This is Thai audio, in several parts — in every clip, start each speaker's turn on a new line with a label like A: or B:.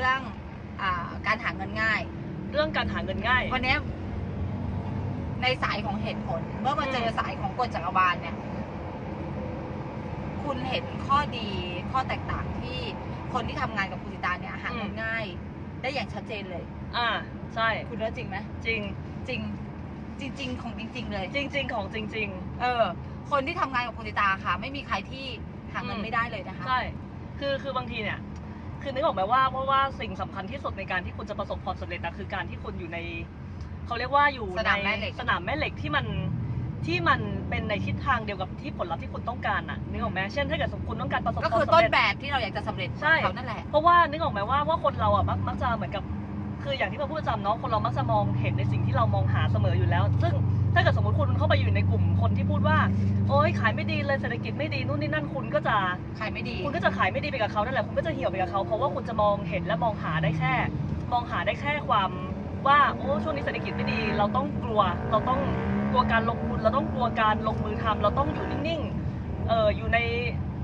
A: รื่องอ่าการหาเงินง่าย
B: เรื่องการหาเงินง่าย
A: วันเนี้ยในสายของเหตุผล เมื่อมาเจอ
B: อืม
A: สายของกฎจักรวาลเนี่ย คุณเห็นข้อดีข้อแตกต่างที่คนที่ทำงานกับคุณสิตาเนี่ยหาเงินง่าย ได้อย่างชัดเจนเลย
B: อ่า ใช่
A: คุณว่าจริงไหม
B: จริง
A: จริง จริง ๆ ของจริง ๆ เลย
B: จริง ๆ ของจริง
A: เออ คนที่ทำงานกับคุณสิตาค่ะ ไม่มีใครที่หาเงิน
B: อืม
A: ไม่ได้เลยนะคะ
B: ๆใช่ คือคือบางทีเนี่ย คือนึกออกไหมว่าเพราะว่าสิ่งสำคัญที่สุดในการที่คุณจะประสบความสำเร็จอะคือการที่คุณอยู่ในเขาเรียกว่าอยู่
A: ส
B: ใน
A: นามแม่เหล็ก
B: สนามแม่เหล็กที่มันที่มันเป็นในทิศทางเดียวกับที่ผลลัพธ์ที่คุณต้องการอะนึกออกไหมเช่นถ้าเกิดสมมติคุณต้องการประสบ
A: ก็
B: ความ
A: คือ
B: สำ
A: ต้น
B: เร็จ
A: แบบที่เราอยากจะสำเร็จ
B: ใช่
A: เขานั่นแหละ
B: เพราะว่านึกออกไหมว่าว่าคนเราอะมักมักจะเหมือนกับ คืออย่างที่เราพูดประจำเนาะคนเรามักจะมองเห็นในสิ่งที่เรามองหาเสมออยู่แล้ว ซึ่งถ้าเกิดสมมติคุณเข้าไปอยู่ในกลุ่มคนที่พูดว่า โอ๊ยขายไม่ดีเลยเศรษฐกิจไม่ดีนู่นนี่นั่นคุณก็จะ
A: ขายไม่ดี
B: คุณก็จะขายไม่ดีไปกับเขานั่นแหละคุณก็จะเหี่ยวไปกับเขาเพราะว่าคุณจะมองเห็นและมองหาได้แค่ มองหาได้แค่ความว่าโอ้ช่วงนี้เศรษฐกิจไม่ดี เราต้องกลัว เราต้องกลัวการลงทุนเราต้องกลัวการลงมือทำเราต้องอยู่นิ่งๆเอออยู่ใน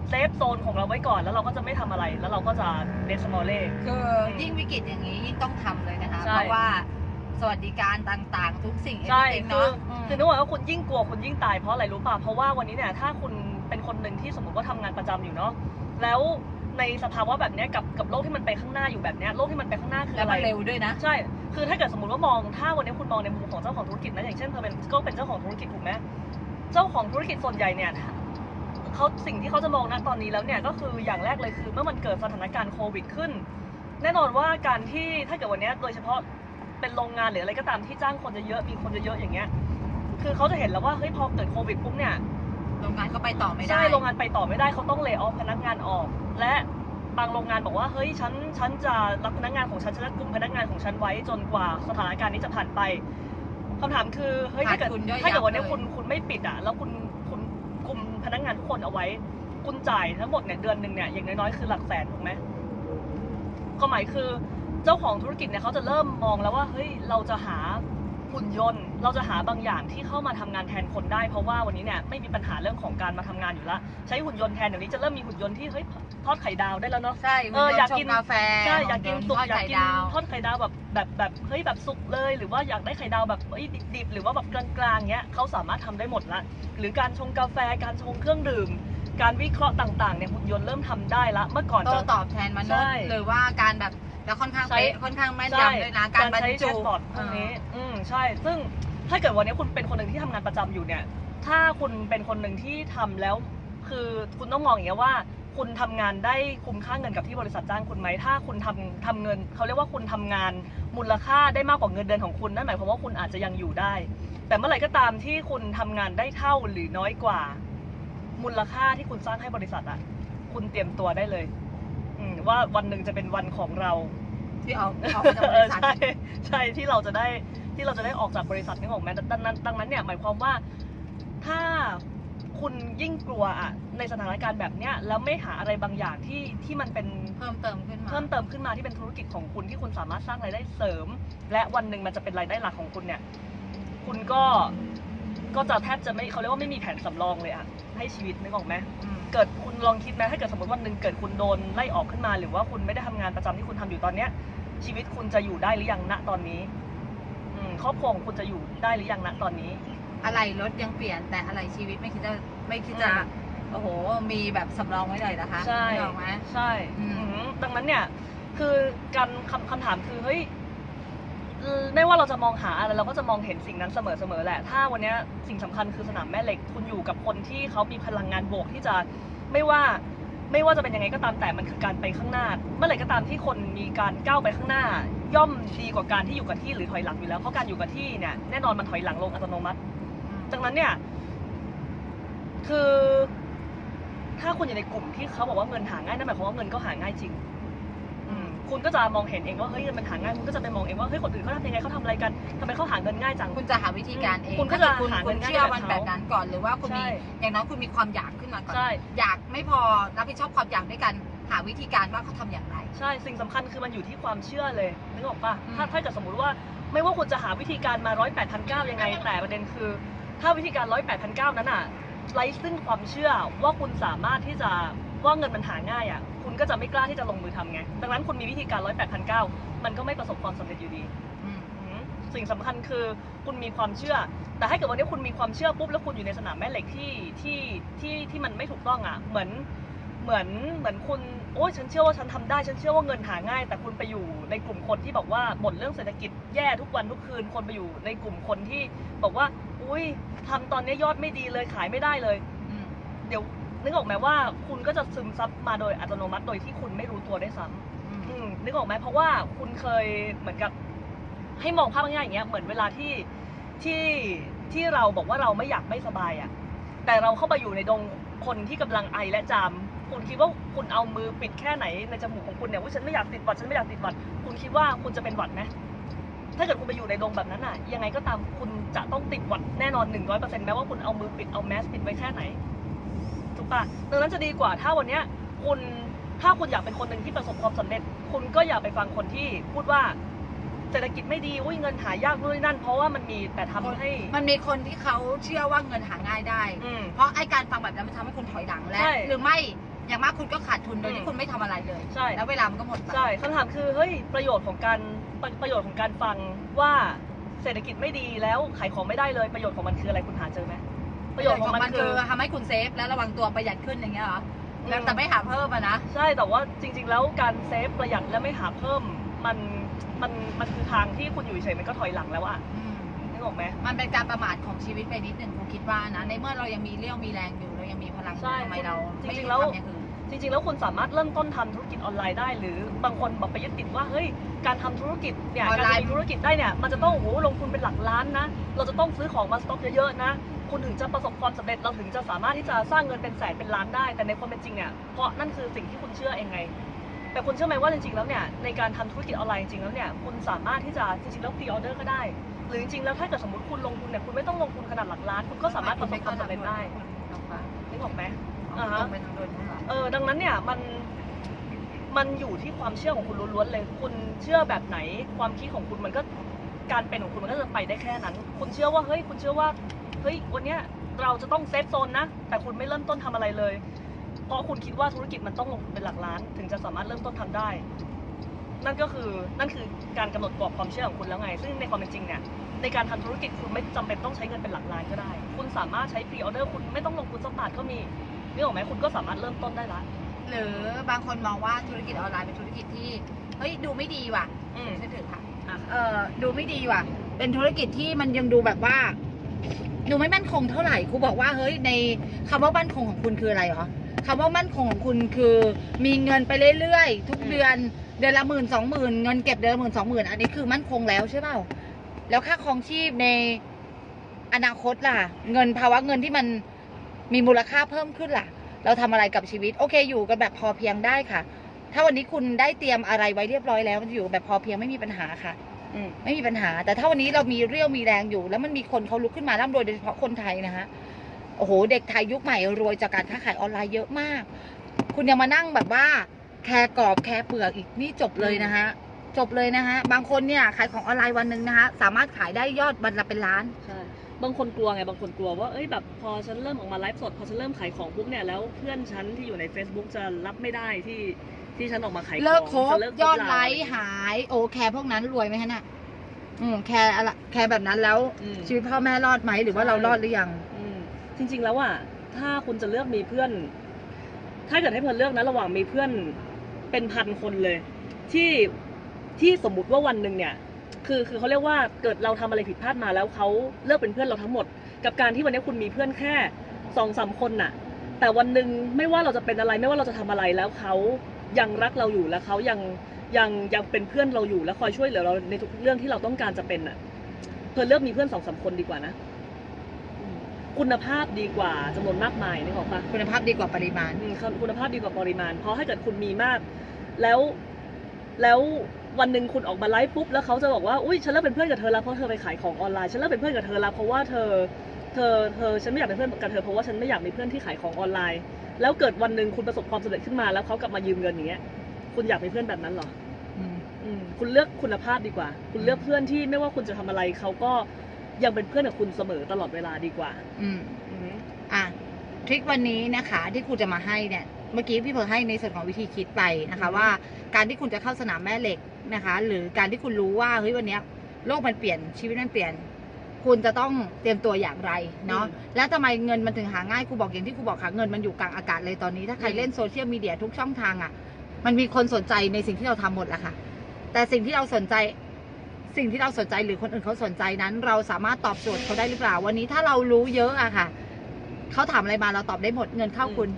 B: เซฟโซนของเราไว้ก่อน แล้วเราก็จะไม่ทำอะไร แล้วเราก็จะเดสมอลเล่
A: คือยิ่งวิกฤตอย่างนี้ยิ่งต้องทำเลยนะคะ
B: ใช่
A: เพราะว่าสวัสดิการต่างๆ ทุกสิ่ง
B: ใช่
A: เอง
B: คื
A: เนาะ
B: อคือนึกว่าคุณยิ่งกลัวคุณยิ่งตายเพราะอะไรรู้ป่ะเพราะว่าวันนี้เนี่ยถ้าคุณเป็นคนหนึ่งที่สมมติว่าทำงานประจำอยู่เนาะแล้วในสภาวะแบบเนี้ยกับกับโลกที่มันไปข้างหน้าอยู่แบบเนี้ยโลกที่มันไปข้างหน้าคือ
A: แล้ว
B: อะไร
A: มันเร็วด้วยนะ
B: ใช่ คือถ้าเกิดสมมติว่ามอง ถ้าวันนี้คุณมองในมุมของเจ้าของธุรกิจนะ อย่างเช่นเธอเป็นก็เป็นเจ้าของธุรกิจถูกไหมเจ้าของธุรกิจส่วนใหญ่เนี่ย เขาสิ่งที่เขาจะมองนะตอนนี้แล้วเนี่ยก็คืออย่างแรกเลยคือเมื่อมันเกิดสถานการณ์โควิดขึ้น แน่นอนว่าการที่ถ้าเกิดวันเนี้ยโดยเฉพาะเป็นโรงงานหรืออะไรก็ตามที่จ้างคนเยอะๆมีคนเยอะๆอย่างเงี้ยคือเขาจะเห็นแล้วว่าเฮ้ยพอเกิดโควิดปุ๊บเนี่ย
A: โรงงานก็ไปต่อไม่ได้
B: ใช่โรงงานไปต่อไม่ได้เขาต้องเล y off พนักงานออก และบางโรงงานบอกว่าเฮ้ยฉันฉันจะรับพนักงานของฉันฉันจะกลุ่มพนักงานของฉันไว้จนกว่าสถานการณ์นี้จะผ่านไปคำถามคือเฮ้ยถ้าเกิด
A: ขาดทุนย่อยยับ
B: ถ้าเกิดวันนี้
A: เลย
B: คุณคุณไม่ปิดอะแล้วคุณคุณ กลุ่มพนักงานทุกคนเอาไว้ คุณจ่ายทั้งหมดเนี่ยเดือนหนึ่งเนี่ยอย่างน้อยๆคือหลักแสนถูกไหมความหมายคือเจ้าของธุรกิจเนี่ยเขาจะเริ่มมองแล้วว่าเฮ้ยเราจะหาหุ่นยนต์ เราจะหาบางอย่างที่เข้ามาทำงานแทนคนได้ เพราะว่าวันนี้เนี่ยไม่มีปัญหาเรื่องของการมาทำงานอยู่แล้วใช้หุ่นยนต์แทนเดี๋ยวนี้จะเริ่มมีหุ่นยนต์ที่เฮ้ยทอดไข่ดาวได้แล้วเนาะ
A: ใช่
B: เอออยากกิน
A: ชงกาแฟ
B: ใช่อยากกินสุก
A: ทอด
B: อยาก
A: ไข่
B: กิน
A: ดาว
B: ทอดไข่ดาวแบบแบบแบบเฮ้ยแบบสุกเลย หรือว่าอยากได้ไข่ดาวแบบเอ้ยดิบๆหรือว่าแบบกลางๆเงี้ยเขาสามารถทำได้หมดละหรือการชงกาแฟการชงเครื่องดื่มการวิเคราะห์ต่างๆเนี่ยหุ่นยนต์เริ่มทำได้ละเมื่อก่อน
A: โต้
B: จะ
A: ตอบแทนมนุษ
B: ใช่
A: ย์หรือว่าการแบบแล้วค่อนข้าง
B: ใช้
A: เป๊ะค่อนข้างแม่น
B: ใช่
A: ยำด้วยนะการบรร
B: ใช้
A: จุ
B: แชทบอทพวกนี้อืม ใช่ ซึ่งถ้าเกิดวันนี้คุณเป็นคนหนึ่งที่ทำงานประจำอยู่เนี่ย ถ้าคุณเป็นคนหนึ่งที่ทำแล้ว คือคุณต้องมองอย่างเงี้ยว่า คุณทำงานได้คุ้มค่าเงินกับที่บริษัทจ้างคุณไหม ถ้าคุณทำทำเงินเขาเรียกว่าคุณทำงานมูลค่าได้มากกว่าเงินเดือนของคุณนั่นหมายความว่าคุณอาจจะยังอยู่ได้ แต่เมื่อไหร่ก็ตามที่คุณทำงานได้เท่าหรือน้อยกว่า มูลค่าที่คุณสร้างให้บริษัทอะคุณเตรียมตัวได้เลยอืมว่าวันหนึ่งจะเป็นวันของเรา
A: ที่เอาเอาไปจากบริษัท
B: ใช่ใช่ที่เราจะได้ ที่เราจะได้ออกจากบริษัทนี้ของแม้ดังนั้นดังนั้นเนี่ยหมายความว่าถ้าคุณยิ่งกลัวอะในสถานการณ์แบบเนี้ยแล้วไม่หาอะไรบางอย่างที่ที่มันเป็น
A: เพิ่มเติมขึ้นมา
B: เพิ่มเติมขึ้นมาที่เป็นธุรกิจของคุณที่คุณสามารถสร้างรายได้เสริม และวันหนึ่งมันจะเป็นรายได้หลักของคุณเนี่ย คุณก็ก็จะแทบจะไม่เขาเรียกว่าไม่มีแผนสำรองเลยอะให้ชีวิตนึกออกไหม
A: อืม
B: เกิดคุณลองคิดไหมถ้าเกิดสมมติวันหนึ่งเกิดคุณโดนไล่ออกขึ้นมา หรือว่าคุณไม่ได้ทำงานประจำที่คุณทำอยู่ตอนเนี้ยชีวิตคุณจะอยู่ได้หรือยังณตอนนี้อื มครอบครัวของคุณจะอยู่ได้หรือยังณตอนนี้
A: อะไรรถยังเปลี่ยนแต่อะไรชีวิตไม่คิดจะไม่คิดจะ
B: อืม
A: โอ้โหมีแบบสำรองไว้เลยนะคะ
B: ใช่
A: นึกออกไหม
B: ใช่
A: อืม
B: อืมดังนั้นเนี่ย คือการคำคำถามคือเฮ้ยเอ่อไม่ว่าเราจะมองหาอะไรเราก็จะมองเห็นสิ่งนั้นเสมอเสมอแหละ ถ้าวันเนี้ยสิ่งสำคัญคือสนามแม่เหล็กคุณอยู่กับคนที่เขามีพลังงานบวกที่จะไม่ว่า ไม่ว่าจะเป็นยังไงก็ตามแต่มันคือการไปข้างหน้า เมื่อไหร่ก็ตามที่คนมีการก้าวไปข้างหน้า ย่อมดีกว่าการที่อยู่กับที่หรือถอยหลังอยู่แล้วเพราะการอยู่กับที่เนี่ยแน่นอนมันถอยหลังลงอัตโนมัติดังนั้นเนี่ย คือ ถ้าคุณอยู่ในกลุ่มที่เขาบอกว่าเงินหาง่ายนั่นหมายความว่าเงินก็หาง่ายจริง คุณก็จะมองเห็นเองว่าเฮ้ยเงินมันหาง่ายคุณก็จะไปมองเองว่าเฮ้ยคนอื่นเขาทำยังไงเขาทำอะไรกันทำไมเขาหาเงินง่ายจัง
A: คุณจะหาวิธีการเอง
B: คุณก็
A: ถ้า
B: จะ
A: เดคุณ
B: หาเงิ
A: คุณ
B: นง่าย
A: เชื่อ
B: แบบ
A: มัน
B: เขา
A: แบบนั้นก่อนหรือว่าคุณมี
B: ใช่
A: อย่างน้อยคุณมีความอยากขึ้นมาก่อน
B: ใช่
A: อยากไม่พอรับผิดชอบความอยากด้วยกันหาวิธีการว่าเขาทำอย่างไร
B: ใช่สิ่งสำคัญคือมันอยู่ที่ความเชื่อเลยนึกออกปะ
A: อืม
B: ถ้าถ้าเกิดสมมติว่าไม่ว่าคุณจะหาวิธีการมาร้อยแปดพันเก้ายังไง แต่ประเด็นคือ ถ้าวิธีการร้อยแปดพันเก้านั้นอะไร้ซึ่งความเชื่อว่าคุณสามารถที่จะว่าเงินมันหาง่ายอะ คคุณก็จะไม่กล้าที่จะลงมือทำไง ดังนั้นคุณมีวิธีการร้อยแปดพันเก้ามันก็ไม่ประสบความสำเร็จอยู่ดี
A: อืม
B: อืมสิ่งสำคัญคือคุณมีความเชื่อ แต่ถ้าเกิดวันนี้คุณมีความเชื่อปุ๊บแล้วคุณอยู่ในสนามแม่เหล็กที่ที่ที่ที่มันไม่ถูกต้องอะ เหมือนเหมือนเหมือนคุณโอ้ยฉันเชื่อว่าฉันทำได้ ฉันเชื่อว่าเงินหาง่าย แต่คุณไปอยู่ในกลุ่มคนที่บอกว่าบ่นเรื่องเศรษฐกิจแย่ทุกวันทุกคืน คนไปอยู่ในกลุ่มคนที่บอกว่า อุ้ยทำตอนนี้ยอดไม่ดีเลยขายไม่ได้เลย
A: อืม
B: เดี๋ยว นึกออกไหมว่าคุณก็จะซึมซับมาโดยอัตโนมัติโดยที่คุณไม่รู้ตัวได้วยซ้ำ
A: อืม
B: อืมนึกออกไหมเพราะว่าคุณเคยเหมือนกับ ให้มองภาพง่ายๆอย่างเงี้ยเหมือนเวลาที่ที่ที่เราบอกว่าเราไม่อยากไม่สบายอะ่ะแต่เราเข้าไปอยู่ในดงคนที่กำลังไอและจามคุณคิดว่าคุณเอามือปิดแค่ไหนในจมูกของคุณเนี่ยว่าฉันไม่อยากติดหวัดฉันไม่อยากติดหวัด คุณคิดว่าคุณจะเป็นหวัดไหมถ้าเกิดคุณไปอยู่ในดงแบบนั้นอะยังไงก็ตามคุณจะต้องติดหวัดแน่นอนหนึ่งร้อยเปอร์เซ็นต์แม้ว่าคุณเอามือปิดเอาแมสปิดไว้แค่ไหนถู กปะดังนั้นจะดีกว่าถ้าวันเนี้ยคุณถ้าคุณอยากเป็นคนหนึ่งที่ประสบความสำเร็จ คุณก็อย่าไปฟังคนที่พูดว่าเศรษฐกิจไม่ดีอุ้ยเงินหายากนู่นนนั่น เพราะว่ามันมีแต่ทำให้
A: มันมีคนที่เขาเชื่อว่าเงินหาง่ายได้
B: อืม
A: เพราะไอ้การฟังแบบนั้นมันทำให้คุณถอยหลังและ
B: ใช่
A: หรือไม่อย่างมากคุณก็ขาดทุนโดย
B: อื
A: ที่
B: ม
A: คุณไม่ทำอะไรเลย
B: ใช่
A: แล้วเวลามันก็หมดไป
B: ใช่คำถามคือเฮ้ยประโยชน์ของการประประโยชน์ของการฟังว่าเศรษฐกิจไม่ดีแล้วขายของไม่ได้เลยประโยชน์ของมันคืออะไรคุณหาเจอไหม ประโยชน์ของมันคือ
A: ทำให้คุณเซฟและระวังตัวประหยัดขึ้นอย่างเงี้ยเหรอ
B: อืม
A: แล้วแต่ไม่หาเพิ่มอะนะ
B: ใช่แต่ว่าจริง ๆ แล้วการเซฟประหยัดและไม่หาเพิ่ม มันมันมันคือทางที่คุณอยู่เฉยๆมันก็ถอยหลังแล้วอะ
A: อืม
B: นึกออกไหม
A: มันเป็นการประมาทของชีวิตไปนิดหนึ่งครูคิดว่านะ ในเมื่อเรายังมีเรี่ยวมีแรงอยู่เรายังมีพลังอยู่
B: ใช่
A: ทำไมเรา
B: จ
A: ไม่
B: ริงๆแล้ว
A: ทำอย่างอื่น
B: จริงๆ แล้วคุณสามารถเริ่มต้นทำธุรกิจออนไลน์ได้ หรือบางคนบอกไปยึดติดว่าเฮ้ยการทำธุรกิจเนี่ย
A: ออน
B: การ
A: ไลน์
B: จะมีธุรกิจได้เนี่ยมันจะต้องโอ้โหลงทุนเป็นหลักล้านนะ เราจะต้องซื้อของมาสต็อกเยอะๆนะ คุณถึงจะประสบความสำเร็จเราถึงจะสามารถที่จะสร้างเงินเป็นแสนเป็นล้านได้แต่ในความเป็นจริงเนี่ยเพราะนั่นคือสิ่งที่คุณเชื่อเองไง แต่คุณเชื่อไหมว่าจริงๆแล้วเนี่ยในการทำธุรกิจออนไลน์จริงๆแล้วเนี่ยคุณสามารถที่จะจริงๆแล้วพรีออเดอร์ก็ได้ หรือจริงๆแล้วถ้าเกิดสมมติคุณลงทุนเนี่ยคุณไม่ต้องลงทุนขนาดหลักล้าน คุณก็สามารถประสบความสำเร็จได้นึกออกไหมอ่าฮะ
A: ตรงไปทางโดนนู้นเหรอ
B: เออดังนั้นเนี่ยมันมันอยู่ที่ความเชื่อของคุณล้วนๆเลย คุณเชื่อแบบไหน ความคิดของคุณมันก็การเป็นของคุณมันก็จะไปได้แค่นั้น คุณเชื่อว่าเฮ้ย คุณเชื่อว่าเฮ้ยวันเนี้ยเราจะต้องเซฟโซนนะ แต่คุณไม่เริ่มต้นทำอะไรเลย เพราะคุณคิดว่าธุรกิจมันต้องลงทุนเป็นหลักล้าน ถึงจะสามารถเริ่มต้นทำได้ นั่นก็คือนั่นคือการกำหนดกรอบความเชื่อของคุณแล้วไง ซึ่งในความเป็นจริงเนี่ยในการทำธุรกิจคุณไม่จำเป็นต้องใช้เงินเป็นหลักล้านก็ได้ คุณสามารถใช้พรีออเดอร์คุณไม่ต้องลงทุนสักบาทก็มีนี่ออกไหมคุณก็สามารถเริ่มต้นได้ละ
A: หรือบางคนมองว่าธุรกิจออนไลน์เป็นธุรกิจที่เฮ้ยดูไม่ดีว่ะ
B: อืม
A: ฉันถือค่ะ
B: อะ
A: เออดูไม่ดีว่ะ เป็นธุรกิจที่มันยังดูแบบว่า ดูไม่มั่นคงเท่าไหร่ครูบอกว่าเฮ้ยในคำว่ามั่นคงของคุณคืออะไรเหรอคำว่ามั่นคงของคุณคือมีเงินไปเรื่อยๆทุกเดือนเดือนละหมื่นสองหมื่นเงินเก็บเดือนละหมื่นสองหมื่นอันนี้คือมั่นคงแล้วใช่เปล่าแล้วค่าครองชีพในอนาคตล่ะ เงินภาวะเงินที่มันมีมูลค่าเพิ่มขึ้นล่ะ เราทำอะไรกับชีวิต โอเค อยู่กันแบบพอเพียงได้ค่ะ ถ้าวันนี้คุณได้เตรียมอะไรไว้เรียบร้อยแล้วอยู่แบบพอเพียงไม่มีปัญหาค่ะ
B: อืม
A: ไม่มีปัญหา แต่ถ้าวันนี้เรามีเรี่ยวมีแรงอยู่ แล้วมันมีคนเขาลุกขึ้นมาร่ำรวยโดยเฉพาะคนไทยนะฮะโอ้โห เด็กไทยยุคใหม่รวยจากการค้าขายออนไลน์เยอะมาก คุณยังมานั่งแบบว่า แคร์กรอบแคร์เปลือกอีกนี่จบเลยนะฮะ จบเลยนะฮะ บางคนเนี่ยขายของออนไลน์วันหนึ่งนะฮะ สามารถขายได้ยอดวันละเป็นล้าน
B: ใช่ บางคนกลัวไง บางคนกลัวว่า เอ้ยแบบพอฉันเริ่มออกมาไลฟ์สด พอฉันเริ่มขายของปุ๊บเนี่ย แล้วเพื่อนฉันที่อยู่ใน Facebook จะรับไม่ได้ที่ ที่ฉันออกมาขายของ
A: เลิกคบ
B: จะเลิก
A: ยอด
B: บเรา
A: ไลค์หาย โอแคร์พวกนั้นรวยไหมฮะน่ะอืมแคร์อะไรแคร์แบบนั้นแล้ว
B: อืม
A: ชีวิตพ่อแม่รอดไหมหรือว่า
B: ใช่
A: เรารอดหรือยัง
B: อืมจริง ๆ แล้วอะถ้าคุณจะเลือกมีเพื่อน ถ้าเกิดให้เพื่อนเลือกนะระหว่างมีเพื่อนเป็นพันคนเลย ที่ที่สมมุติว่าวันหนึ่งเนี่ย คือคือเขาเรียกว่าเกิดเราทำอะไรผิดพลาดมาแล้วเขาเลิกเป็นเพื่อนเราทั้งหมด กับการที่วันนี้คุณมีเพื่อนแค่สองสามคนน่ะ แต่วันหนึ่งไม่ว่าเราจะเป็นอะไรไม่ว่าเราจะทำอะไรแล้วเขา ยังรักเราอยู่แล้วเขายังยังยังเป็นเพื่อนเราอยู่และคอยช่วยเหลือเราในทุกๆเรื่องที่เราต้องการจะเป็นน่ะเพื่อนเลือกมีเพื่อนสองสามคนดีกว่านะอืมคุณภาพดีกว่าจำนวนมากมายนึกออกปะ
A: คุณภาพดีกว่าปริมาณ
B: อืมคุณภาพดีกว่าปริมาณ เพราะถ้าเกิดคุณมีมาก แล้วแล้ววันหนึ่งคุณออกมาไลฟ์ปุ๊บแล้วเขาจะบอกว่าอุ้ยฉันเลิกเป็นเพื่อนกับเธอแล้วเพราะเธอไปขายของออนไลน์ฉันเลิกเป็นเพื่อนกับเธอแล้วเพราะว่าเธอ เธอเธอฉันไม่อยากเป็นเพื่อนกับเธอเพราะว่าฉันไม่อยากมีเพื่อนที่ขายของออนไลน์ แล้วเกิดวันหนึ่งคุณประสบความสำเร็จขึ้นมาแล้วเขากลับมายืมเงินอย่างเงี้ยคุณอยากมีเพื่อนแบบนั้นเหรอ
A: อืม
B: อืมคุณเลือกคุณภาพดีกว่า คุณเลือกเพื่อนที่ไม่ว่าคุณจะทำอะไรเขาก็ยังเป็นเพื่อนกับคุณเสมอตลอดเวลาดีกว่า
A: อืม
B: อืม
A: อะทริควันนี้นะคะที่ครูจะมาให้เนี่ย เมื่อกี้พี่เพิร์ลให้ในส่วนของวิธีคิดไปนะคะ ว่าการที่คุณจะเข้าสนามแม่เหล็กนะคะ หรือการที่คุณรู้ว่าเฮ้ยวันเนี้ยโลกมันเปลี่ยนชีวิตมันเปลี่ยน คุณจะต้องเตรียมตัวอย่างไรเนาะ
B: อืม
A: แล้วทำไมเงินมันถึงหาง่ายครูบอกอย่างที่ครูบอกค่ะเงินมันอยู่กลางอากาศเลยตอนนี้ ถ้าใคร
B: อืม
A: เล่นโซเชียลมีเดียทุกช่องทางอะ่ะ มันมีคนสนใจในสิ่งที่เราทำหมดแหละค่ะ แต่สิ่งที่เราสนใจสิ่งที่เราสนใจหรือคนอื่นเขาสนใจนั้น เราสามารถตอบโจทย์เขาได้หรือเปล่า วันนี้ถ้าเรารู้เยอะอะค่ะเขาถามอะไรมาเราตอบได้หมดเงินเข้าคุณ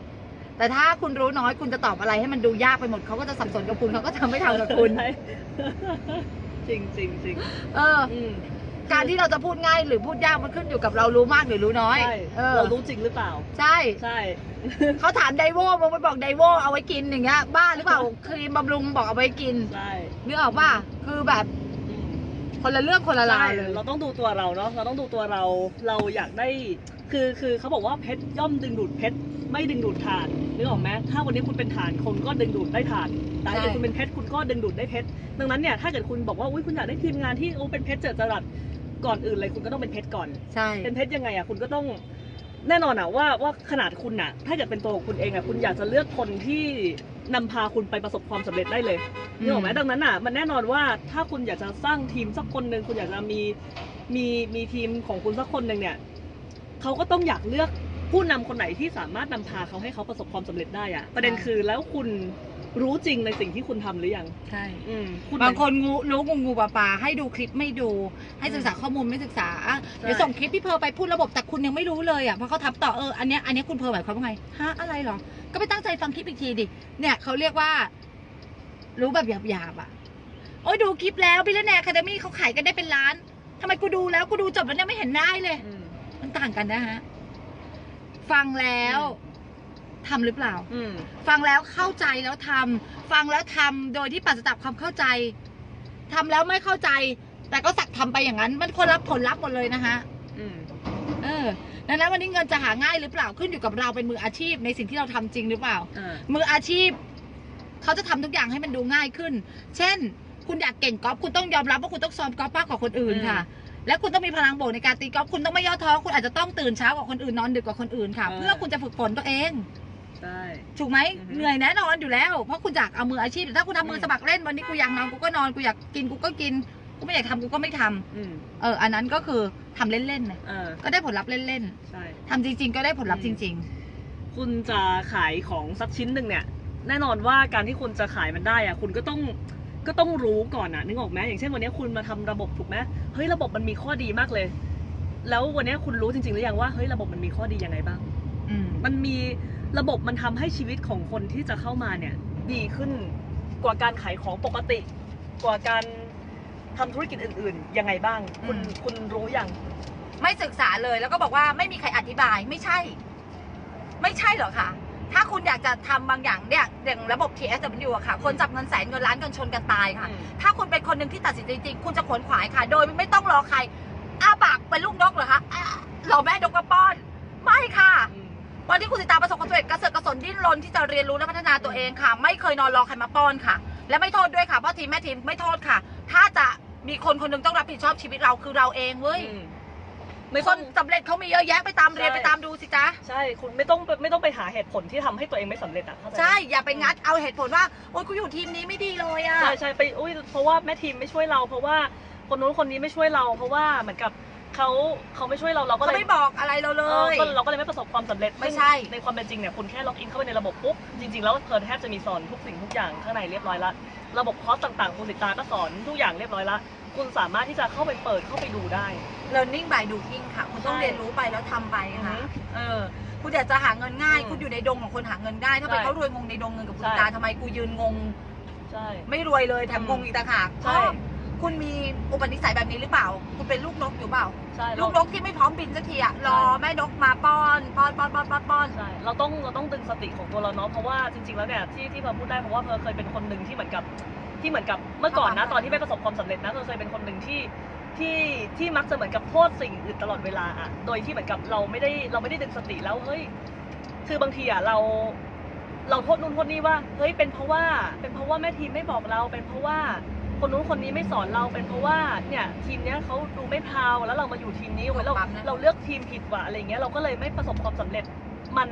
A: แต่ถ้าคุณรู้น้อยคุณจะตอบอะไรให้มันดูยากไปหมดเขาก็จะสับสนกับคุณเขาก็จะไม่ทำกับคุณ
B: ใช่จริงจริงจริง
A: เออ
B: อืม
A: การที่เราจะพูดง่ายหรือพูดยากมันขึ้นอยู่กับเรารู้มากหรือรู้น้อย
B: ใช่
A: เออ
B: เรารู้จริงหรือเปล่า
A: ใช่
B: ใช่
A: เขาถามไดโวมึงไปบอกไดโวเอาไว้กินอย่างเงี้ย บ้าหรือเปล่าครีมบำรุงบอกเอาไว้กิน
B: ใช่
A: นึกออกป่ะคือแบบ
B: อืม
A: คนละเรื่องคนละราว
B: ใช่
A: เลย
B: เราต้องดูตัวเราเนาะเราต้องดูตัวเราเราอยากได้คือคือเขาบอกว่าเพชรย่อมดึงดูดเพชรไม่ดึงดูดถ่านนึกออกไหมถ้าวันนี้คุณเป็นถ่านคนก็ดึงดูดได้ถ่านแต่ถ้าเกิด
A: ใช่
B: คุณเป็นเพชรคุณก็ดึงดูดได้เพชรดังนั้นเนี่ยถ้าเกิดคุณบอกว่าอุ้ยคุณอยากได้ทีมงานที่โอ้เป็นเพชรเจิดจรัส ก่อนอื่นเลยคุณก็ต้องเป็นเพชรก่อน
A: ใช่
B: เป็นเพชรยังไงอะคุณก็ต้องแน่นอนอะว่าว่าขนาดคุณอะ ถ้าเกิดเป็นตัวของคุณเองอะคุณอยากจะเลือกคนที่นำพาคุณไปประสบความสำเร็จได้เลยนึกออกไหมดังนั้นอะมันแน่นอนว่าถ้าคุณอยากจะสร้างทีมสักคนหนึ่งคุณอยากจะมีมีมีทีมของคุณสักคนหนึ่งเนี่ยเขาก็ต้องอยากเลือกผู้นำคนไหนที่สามารถนำพาเขาให้เขาประสบความสำเร็จได้อะประเด็นคือแล้วคุณ รู้จริงในสิ่งที่คุณทำหรือยัง
A: ใช่
B: อืมคุณ
A: บางคนงูรู้งูงูปลาปลาให้ดูคลิปไม่ดู ให้ศึกษาข้อมูลไม่ศึกษาอะเดี๋ยวส่งคลิปพี่เพร์ลไปพูดระบบแต่คุณยังไม่รู้เลยอะเพราะเขาทับต่อเอออันเนี้ยอันเนี้ยคุณเพร์ลหมายความว่าไงฮะอะไรเหรอ ก็ไปตั้งใจฟังคลิปอีกทีดิเนี่ยเขาเรียกว่า รู้แบบหยาบๆอะ โอ้ยดูคลิปแล้วบิลแนร์คาเดมี่เขาขายกันได้เป็นล้านทำไมกูดูแล้วกูดูจบแล้วเนี่ยไม่เห็นได้เลย
B: อืม
A: มันต่างกันนะฮะ ฟังแล้ว ทำหรือเปล่า
B: อืม
A: ฟังแล้วเข้าใจแล้วทำฟังแล้วทำโดยที่ปราศจากความเข้าใจทำแล้วไม่เข้าใจ แต่ก็สักทำไปอย่างนั้น มันคนรับผลลัพธ์หมดเลยนะฮะ
B: อืม
A: เออดังนั้นวันนี้เงินจะหาง่ายหรือเปล่าขึ้นอยู่กับเราเป็นมืออาชีพในสิ่งที่เราทำจริงหรือเปล่า
B: อ่า
A: มืออาชีพ เขาจะทำทุกอย่างให้มันดูง่ายขึ้น เช่น คุณอยากเก่งกอล์ฟคุณต้องยอมรับว่าคุณต้องซ้อมกอล์ฟมากกว่าคนอื่นค่ะ และคุณต้องมีพลังบวกในการตีกอล์ฟคุณต้องไม่ย่อท้อคุณอาจจะต้องตื่นเช้ากว่าคนอื่นนอนดึกกว่าคนอื่นค่ะเพื่อคุณจะฝึกฝนตัวเอง
B: ใช่
A: ถูกไหม
B: อือฮึ
A: เหนื่อยแน่นอนอยู่แล้ว เพราะคุณอยากเอามืออาชีพแต่ถ้าคุณทำมือ
B: ม
A: สมัครเล่นวันนี้กูอยากนอนกูก็นอนกูอยากกินกูก็กินกูไม่อยากทำกูก็ไม่ทำ
B: อืม
A: เอออันนั้นก็คือทำเล่นๆนะ
B: อ่า
A: ก็ได้ผลลัพธ์เล่น
B: ใช่
A: ๆทำจริง ๆ ก็ได้ผลลัพธ์จริง
B: คุณจะขายของสักชิ้นหนึ่งเนี่ย แน่นอนว่าการที่คุณจะขายมันได้อะคุณก็ต้องก็ต้องรู้ก่อนอะนึกออกไหมอย่างเช่นวันนี้คุณมาทำระบบถูกไหมเฮ้ยระบบมันมีข้อดีมากเลย แล้ววันนี้คุณรู้จริงๆหรือยังว่าเฮ้ยระบบมันมีข้อดียังไงบ้าง
A: ๆ อืม
B: มันมี ระบบมันทำให้ชีวิตของคนที่จะเข้ามาเนี่ยดีขึ้นกว่าการขายของปกติ กว่าการทำธุรกิจอื่นๆ ยังไงบ้าง คุณ
A: อืม
B: คุณรู้ยัง
A: ไม่ศึกษาเลยแล้วก็บอกว่าไม่มีใครอธิบายไม่ใช่ ไม่ใช่เหรอคะถ้าคุณอยากจะทำบางอย่างเนี่ยอย่างระบบ TSW อะค่ะ คนจับเงินแสนเงินล้านกันชนกันตายค่ะ
B: อืม
A: ถ้าคุณเป็นคนหนึ่งที่ตัดสินใจจริงๆคุณจะขวนขวายค่ะ โดยไม่ต้องรอใครอ้าปากเป็นลูกนกเหรอคะอ่ารอแม่นกกระป้อน ไม่ค่ะ
B: อืม
A: วันที่คุณสิตาประสบความสำเร็จกระเสือกกระสนดิ้นรนที่จะเรียนรู้และพัฒนาตัวเองค่ะ ไม่เคยนอนรอใครมาป้อนค่ะ และไม่โทษด้วยค่ะเพราะทีมแม่ทีมไม่โทษค่ะ ถ้าจะมีคนคนหนึ่งต้องรับผิดชอบชีวิตเราคือเราเองเว้ย
B: อืมไม่
A: ค
B: ต้อนง
A: สำเร็จเขามีเยอะแยะไปตามเรียน
B: ใช่
A: ไปตามดูสิจ๊ะ
B: ใช่คุณไม่ต้องไม่ต้องไปหาเหตุผลที่ทำให้ตัวเองไม่สำเร็จอะเข้าใจไหม
A: ใช่อย่าไปงัดเอาเหตุผลว่าโอ๊ยกูอยู่ทีมนี้ไม่ดีเลยอะ
B: ใช่ใช่ไปอุ้ยเพราะว่าแม่ทีมไม่ช่วยเรา เพราะว่าคนนู้นคนนี้ไม่ช่วยเรา เพราะว่าเหมือนกับ เขาเขาไม่ช่วยเราเราก็
A: เขา
B: เลย
A: ไม่บอกอะไรเราเล
B: เออย ก็เราก็เลยไม่ประสบความสำเร็จ
A: ไม่ใช่
B: ซึ่งในความเป็นจริงเนี่ยคุณแค่ล็อกอินเข้าไปในระบบปุ๊บจริงๆแล้วเพอแทบจะมีสอนทุกสิ่งทุกอย่างข้างในเรียบร้อยละระบบคอร์สต่างๆคุณสิตาก็สอนทุกอย่างเรียบร้อยละคุณสามารถที่จะเข้าไปเปิดเข้าไปดูได้
A: learning by doing ค่ะ คุณต้อง
B: ใช่
A: เรียนรู้ไปแล้วทำไป
B: อือ
A: ค่ะ
B: ฮึ
A: เออ คุณอยากจะหาเงินง่าย
B: อืม
A: คุณอยู่ในดงของคนหาเงินง่ายถ้าไป
B: ใช่
A: เขารวยงงในดงเงินกับคุณ
B: ใช่
A: ตาทำไมกูยืนงง
B: ใช่
A: ไม่รวยเลยแถม
B: อืม
A: งงอีกต่างหาก
B: ใช่
A: เพราะ คุณมีอุปนิสัยแบบนี้หรือเปล่า คุณเป็นลูกนกอยู่เปล่า
B: ใช่
A: ลู
B: เรา
A: กนกที่ไม่พร้อมบินสักทีอะรอแม่นกมาป้อนป้อนป้อนป้อนป้อนป้อน
B: ใช่เราต้องเราต้องดึงสติของตัวเราเนาะเพราะว่าจริง ๆแล้วเนี่ยที่ที่เพอพูดได้เพราะว่าเพอเคยเป็นคนหนึ่งที่เหมือนกับที่เหมือนกับเมื่อก่อนนะตอนที่ไม่ประสบความสำเร็จนะเพอเคยเป็นคนหนึ่งที่ที่ที่มักจะเหมือนกับโทษสิ่งอื่นตลอดเวลาอะโดยที่เหมือนกับเราไม่ได้เราไม่ได้ดึงสติแล้วเฮ้ยคือบางทีอะเรา เราโทษนู่นโทษนี่ว่าเฮ้ยเป็นเพราะว่าเป็นเพราะว่าแม่ทีมไม่บอกเราเป็นเพราะว่า คนนู้นคนนี้ไม่สอนเราเป็นเพราะว่าเนี่ยทีมเนี้ยเขาดูไม่พราวแล้วเรามาอยู่ทีมนี้เว้ยเรา
A: ปั๊มนะ
B: เราเลือกทีมผิดว่ะอะไรเงี้ยเราก็เลยไม่ประสบความสำเร็จมัน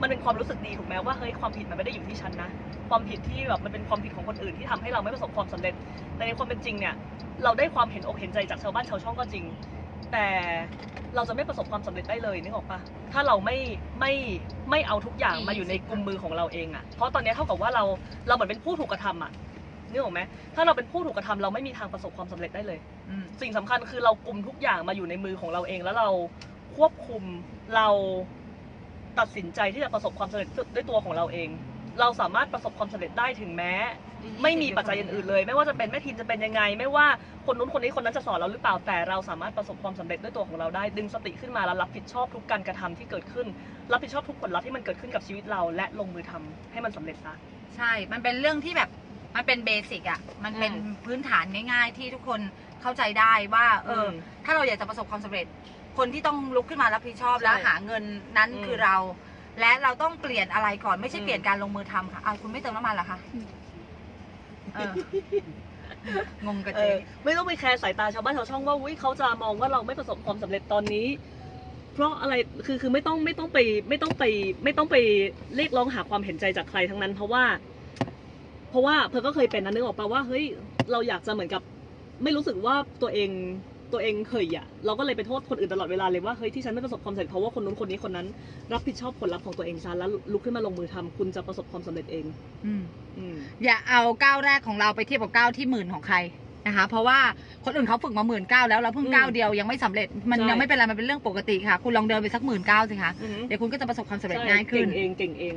B: มันเป็นความรู้สึกดีถูกไหมว่าเฮ้ยความผิดมันไม่ได้อยู่ที่ฉันนะความผิดที่แบบมันเป็นความผิดของคนอื่นที่ทำให้เราไม่ประสบความสำเร็จ แต่ในความเป็นจริงเนี่ยเราได้ความเห็นอกเห็นใจจากชาวบ้านชาวช่องก็จริง แต่เราจะไม่ประสบความสำเร็จได้เลยนึกออกปะถ้าเราไม่ไม่ไม่เอาทุกอย่างมาอยู่ในกุมมือของเราเองอะเพราะตอนนี้เท่ากับว่าเราเราเหมือนเป็นผู้ถูกกระทำอะ นึกออกไหมถ้าเราเป็นผู้ถูกกระทำเราไม่มีทางประสบความสำเร็จได้เลย
A: อืม
B: สิ่งสำคัญคือเรากลุ่มทุกอย่างมาอยู่ในมือของเราเอง แล้วเราควบคุมเราตัดสินใจที่จะประสบความสำเร็จด้วยตัวของเราเอง เราสามารถประสบความสำเร็จได้ถึงแม้ ไม่มีปัจจัยอื่นๆเลย ไม่ว่าจะเป็นแม่ทีมจะเป็นยังไง ไม่ว่าคนนู้นคนนี้คนนั้นจะสอนเราหรือเปล่าแต่เราสามารถประสบความสำเร็จด้วยตัวของเราได้ ดึงสติขึ้นมาแล้วรับผิดชอบทุกการกระทำที่เกิดขึ้น รับผิดชอบทุกผลลัพธ์ที่มันเกิดขึ้นกับชีวิตเรา และลงมือทำให้มันสำเร็จซะ
A: ใช่ มันเป็นเรื่องที่แบบ มันเป็นเบสิกอะ มันเป็น
B: อืม
A: พื้นฐานง่ายๆ ที่ทุกคนเข้าใจได้ว่า เอออ
B: ม
A: ถ้าเราอยากจะประสบความสำเร็จ คนที่ต้องลุกขึ้นมารับผิดชอบ
B: ใช่
A: และหาเงินนั้น
B: อืม
A: คือเรา และเราต้องเปลี่ยนอะไรก่อนไม่ใช่
B: อืม
A: เปลี่ยนการลงมือทำค่ะอ้าวคุณไม่เติมน้ำมันเหรอคะเอองงกับ
B: เอ
A: เจ๊
B: อไม่ต้องไปแคร์สายตาชาวบ้านชาวช่องว่าอุ้ยเขาจะมองว่าเราไม่ประสบความสำเร็จตอนนี้ เพราะอะไรคือคือไม่ต้องไม่ต้องไปไม่ต้องไปไม่ต้องไปเรียกร้องหาความเห็นใจจากใครทั้งนั้น เพราะว่า เพราะว่าเพอก็เคยเป็นนะนึกออกปะว่าเฮ้ยเราอยากจะเหมือนกับ ไม่รู้สึกว่าตัวเองตัวเองเคยอะเราก็เลยไปโทษคนอื่นตลอดเวลาเลยว่าเฮ้ยที่ฉันไม่ประสบความสำเร็จเพราะว่าคนนู้นคนนี้คนนั้น รับผิดชอบผลลัพธ์ของตัวเองซะแล้วลุกขึ้นมาลงมือทำคุณจะประสบความสำเร็จเอง
A: อืม
B: อืม
A: อย่าเอาก้าวแรกของเราไปเทียบกับก้าวที่หมื่นของใครนะคะ เพราะว่าคนอื่นเขาฝึกมาหมื่นก้าวแล้วเราเพิ่ง
B: อืม
A: ก้าวเดียวยังไม่สำเร็จมัน
B: ใช่
A: ยังไม่เป็นไรมันเป็นเรื่องปกติค่ะ คุณลองเดินไปสักหมื่นก้าวสิคะ
B: อือหือ
A: เดี๋ยวคุณก็จะประสบความสำเร็จ
B: ใช่
A: ง่ายขึ้น
B: เก่งเองเก่งเอง